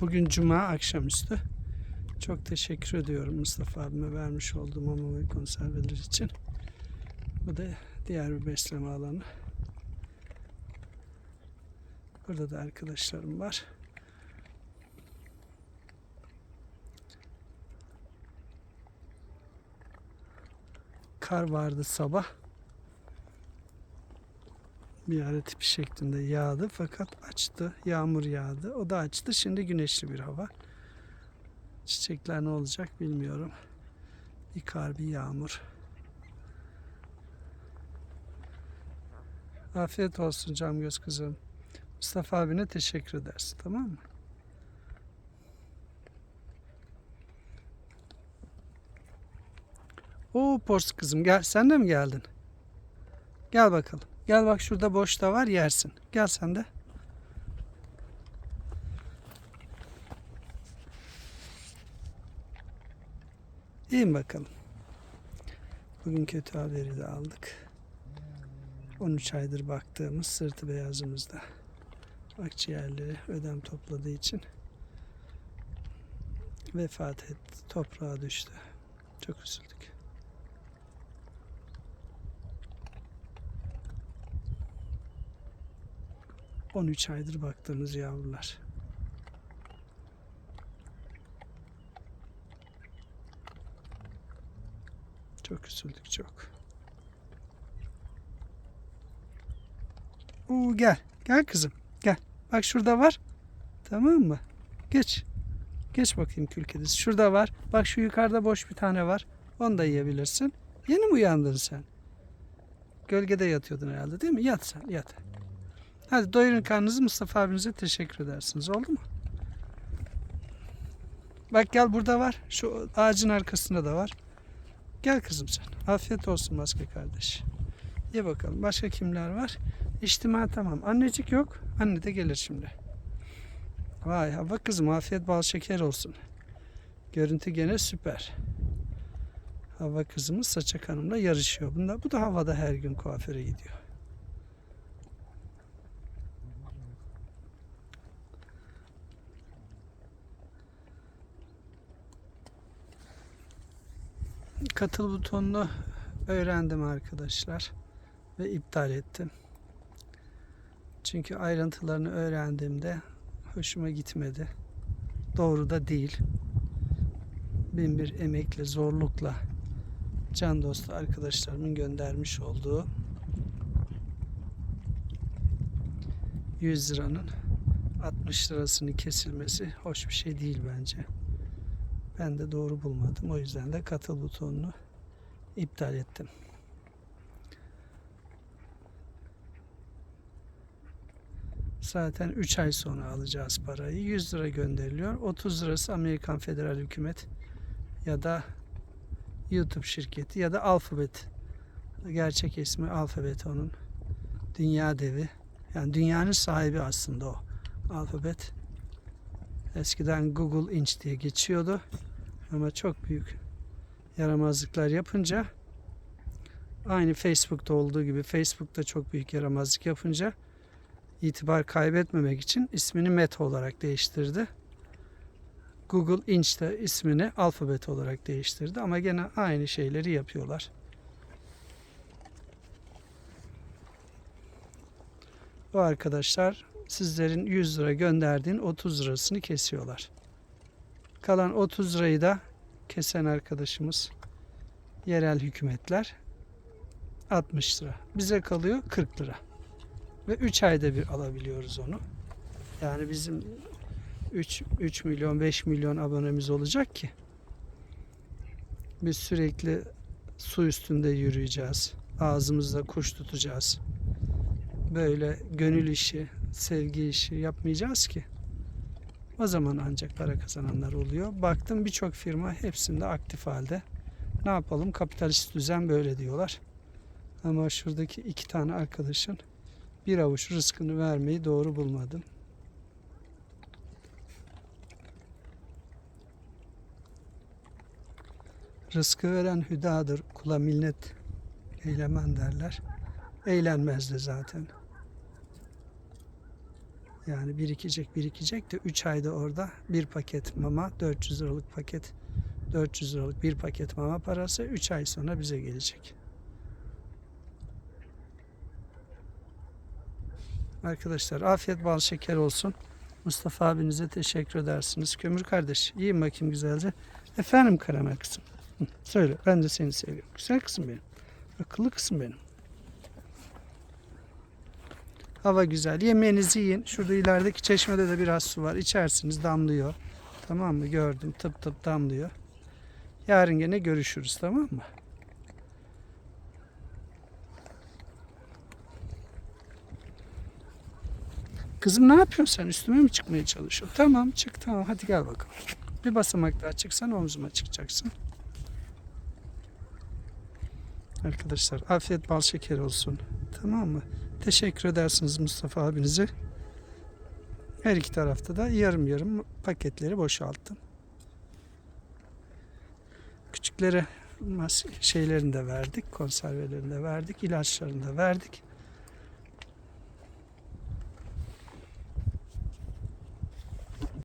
Bugün cuma akşamüstü. Çok teşekkür ediyorum Mustafa abime vermiş olduğum mama ve konserveler için. Bu da diğer bir besleme alanı. Burada da arkadaşlarım var. Kar vardı sabah. Bir tipi şeklinde yağdı fakat açtı. Yağmur yağdı. O da açtı. Şimdi güneşli bir hava. Çiçekler ne olacak bilmiyorum. Bir kar bir yağmur. Afiyet olsun cam göz kızım. Mustafa abine teşekkür edersin tamam mı? Oo pors kızım gel sen de mi geldin? Gel bakalım. Gel bak şurada boşta var yersin. Gel sen de. İyi mi bakalım? Bugün kötü haberi de aldık. 13 aydır baktığımız sırtı beyazımızda. Akciğerleri ödem topladığı için vefat etti. Toprağa düştü. Çok üzüldük. On üç aydır baktığımız yavrular. Çok üzüldük çok. Oo, gel. Gel kızım. Gel. Bak şurada var. Tamam mı? Geç. Geç bakayım kül kedisi. Şurada var. Bak şu yukarıda boş bir tane var. Onu da yiyebilirsin. Yeni mi uyandın sen? Gölgede yatıyordun herhalde değil mi? Yat sen yat. Hadi doyurun karnınızı Mustafa abinize teşekkür edersiniz. Oldu mu? Bak gel burada var. Şu ağacın arkasında da var. Gel kızım sen. Afiyet olsun maske kardeş. Ye bakalım. Başka kimler var? İçtima tamam. Annecik yok. Anne de gelir şimdi. Vay hava kızım afiyet bal şeker olsun. Görüntü gene süper. Hava kızımız Saçak Hanım'la yarışıyor. Bunda, bu da havada her gün kuaföre gidiyor. Katıl butonunu öğrendim arkadaşlar ve iptal ettim. Çünkü ayrıntılarını öğrendiğimde hoşuma gitmedi. Doğru da değil. Bin bir emekle, zorlukla can dostu arkadaşlarımın göndermiş olduğu 100 liranın 60 lirasını kesilmesi hoş bir şey değil bence. Ben de doğru bulmadım. O yüzden de katıl butonunu iptal ettim. Zaten 3 ay sonra alacağız parayı. 100 lira gönderiliyor. 30 lirası Amerikan Federal Hükümet ya da YouTube şirketi ya da Alphabet. Gerçek ismi Alphabet onun. Dünya devi. Yani dünyanın sahibi aslında o. Alphabet. Eskiden Google Inc diye geçiyordu. Ama çok büyük yaramazlıklar yapınca aynı Facebook'ta olduğu gibi Facebook'ta çok büyük yaramazlık yapınca itibar kaybetmemek için ismini Meta olarak değiştirdi. Google Inc de ismini Alphabet olarak değiştirdi ama gene aynı şeyleri yapıyorlar. Bu arkadaşlar sizlerin 100 lira gönderdiğin 30 lirasını kesiyorlar. Kalan 30 lirayı da kesen arkadaşımız yerel hükümetler 60 lira. Bize kalıyor 40 lira. Ve 3 ayda bir alabiliyoruz onu. Yani bizim 3, 3 milyon 5 milyon abonemiz olacak ki biz sürekli su üstünde yürüyeceğiz. Ağzımızda kuş tutacağız. Böyle gönül işi, sevgi işi yapmayacağız ki. O zaman ancak para kazananlar oluyor. Baktım birçok firma hepsinde aktif halde. Ne yapalım kapitalist düzen böyle diyorlar. Ama şuradaki iki tane arkadaşın bir avuç rızkını vermeyi doğru bulmadım. Rızkı veren hüdadır, kula minnet eylemen derler. Eğlenmez de zaten. Yani birikecek birikecek de 3 ayda orada bir paket mama 400 liralık paket 400 liralık bir paket mama parası 3 ay sonra bize gelecek. Arkadaşlar afiyet bal şeker olsun. Mustafa abinize teşekkür edersiniz. Kömür kardeş yiyin bakayım güzelce. Efendim karamel kızım. Söyle ben de seni seviyorum. Güzel kızım benim. Akıllı kızım benim. Hava güzel. Yemeğinizi yiyin. Şurada ilerideki çeşmede de biraz su var. İçersiniz damlıyor. Tamam mı? Gördüm. Tıp tıp damlıyor. Yarın gene görüşürüz tamam mı? Kızım ne yapıyorsun sen? Üstüme mi çıkmaya çalışıyorsun? Tamam çık tamam hadi gel bakalım. Bir basamak daha çıksan omzuma çıkacaksın. Arkadaşlar afiyet bal şeker olsun. Tamam mı? Teşekkür edersiniz Mustafa abinize. Her iki tarafta da yarım yarım paketleri boşalttım. Küçüklere şeylerini de verdik, konservelerini de verdik, ilaçlarını da verdik.